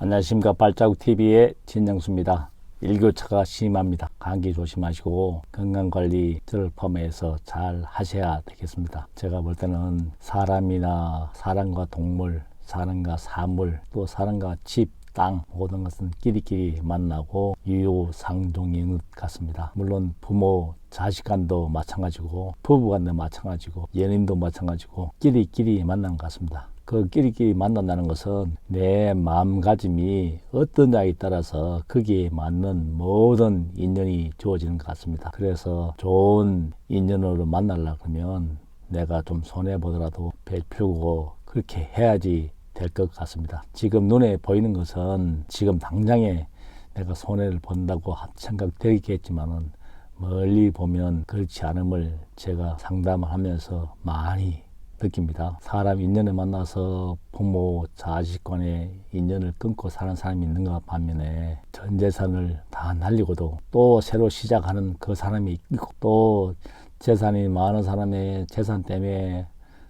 안녕하십니까 발자국TV의 진정수입니다. 일교차가 심합니다. 감기 조심하시고 건강관리를 포함해서 잘 하셔야 되겠습니다. 제가 볼 때는 사람이나 사람과 동물, 사람과 사물, 또 사람과 집, 땅 모든 것은 끼리끼리 만나고 유효상종인 것 같습니다. 물론 부모, 자식 간도 마찬가지고 부부 간도 마찬가지고 연인도 마찬가지고 끼리끼리 만나는 것 같습니다. 그 끼리끼리 만난다는 것은 내 마음가짐이 어떠냐에 따라서 거기에 맞는 모든 인연이 주어지는 것 같습니다. 그래서 좋은 인연으로 만나려 그러면 내가 좀 손해 보더라도 베풀고 그렇게 해야지 될 것 같습니다. 지금 눈에 보이는 것은 지금 당장에 내가 손해를 본다고 생각되겠지만은 멀리 보면 그렇지 않음을 제가 상담을 하면서 많이 느낍니다. 사람 인연에 만나서 부모, 자식 간의 인연을 끊고 사는 사람이 있는가 반면에 전 재산을 다 날리고도 또 새로 시작하는 그 사람이 있고 또 재산이 많은 사람의 재산 때문에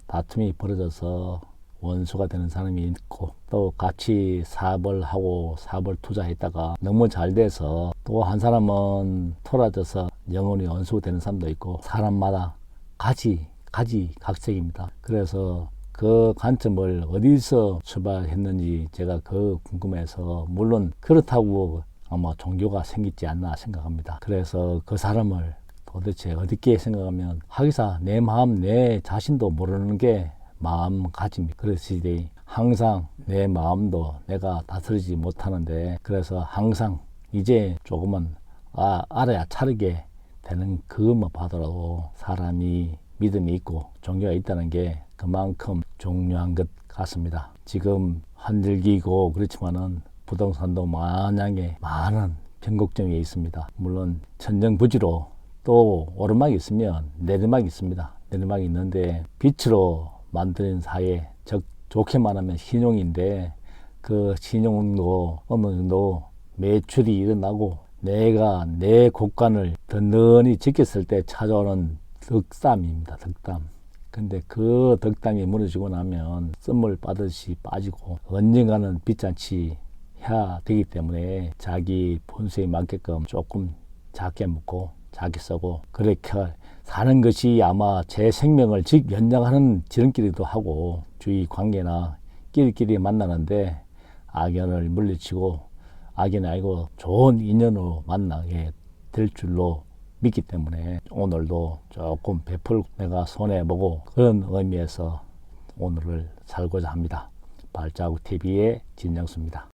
다툼이 벌어져서 원수가 되는 사람이 있고 또 같이 사업을 하고 사업을 투자했다가 너무 잘 돼서 또 한 사람은 토라져서 영원히 원수가 되는 사람도 있고 사람마다 가지 가지 각색입니다. 그래서 그 관점을 어디서 출발했는지 제가 그 궁금해서 물론 그렇다고 아마 종교가 생기지 않나 생각합니다. 그래서 그 사람을 도대체 어떻게 생각하면 하기사 내 마음 내 자신도 모르는 게 마음가짐 그렇지 항상 내 마음도 내가 다스리지 못하는데 그래서 항상 이제 조금은 아, 알아야 차리게 되는 그것만 봐더라도 사람이 믿음이 있고 종교가 있다는 게 그만큼 중요한 것 같습니다. 지금 한들기고 그렇지만은 부동산도 만약에 많은 변곡점이 있습니다. 물론 천정부지로 또 오르막이 있으면 내리막이 있습니다. 내리막이 있는데 빛으로 만드는 사회, 즉 좋게 말하면 신용인데 그 신용도 어느 정도 매출이 일어나고 내가 내 곳간을 든든히 지켰을 때 찾아오는 덕담입니다. 덕담. 근데 그 덕담이 무너지고 나면 썸을 빠듯이 빠지고 언젠가는 빚잔치 해야 되기 때문에 자기 본수에 맞게끔 조금 작게 묻고 작게 써고 그렇게 사는 것이 아마 제 생명을 즉 연장하는 지름길이기도 하고 주위 관계나 끼리끼리 만나는데 악연을 물리치고 악연이 아니고 좋은 인연으로 만나게 될 줄로 믿기 때문에 오늘도 조금 베풀고 내가 손해보고 그런 의미에서 오늘을 살고자 합니다. 발자국 TV의 진정수입니다.